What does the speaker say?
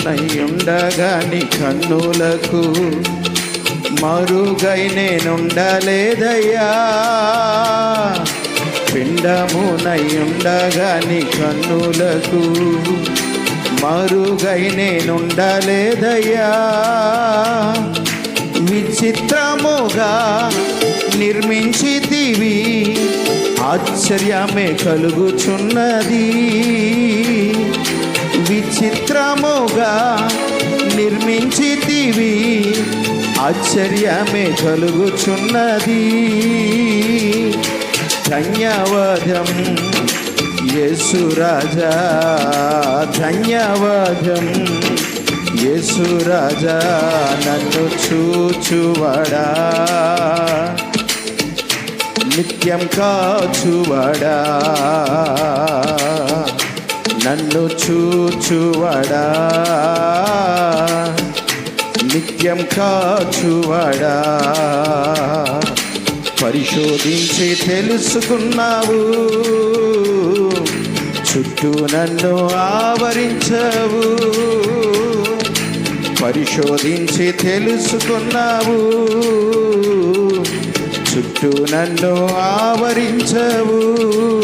పిండమునయుండగాని కన్నులకు మరుగై నేనుండలేదయ్యా. పిండమునయుండగాని కన్నులకు మరుగై నేనుండలేదయ్యా. విచిత్రముగా నిర్మించితివి ఆశ్చర్యమే కలుగుచున్నది. విచిత్రముగా నిర్మించితివి. ఆశ్చర్యమే కలుగుచున్నది. ధన్యవాదం యేసురాజా. ధన్యవాదం యేసురాజా. నన్ను చూచువడా. నిత్యం కాచువడా. నన్ను చూచువడా? నిత్యం కాచువడా? పరిశోధించి తెలుసుకున్నావు. చుట్టూ నన్ను ఆవరించవు. పరిశోధించి తెలుసుకున్నావు. చుట్టూ నన్ను ఆవరించవు.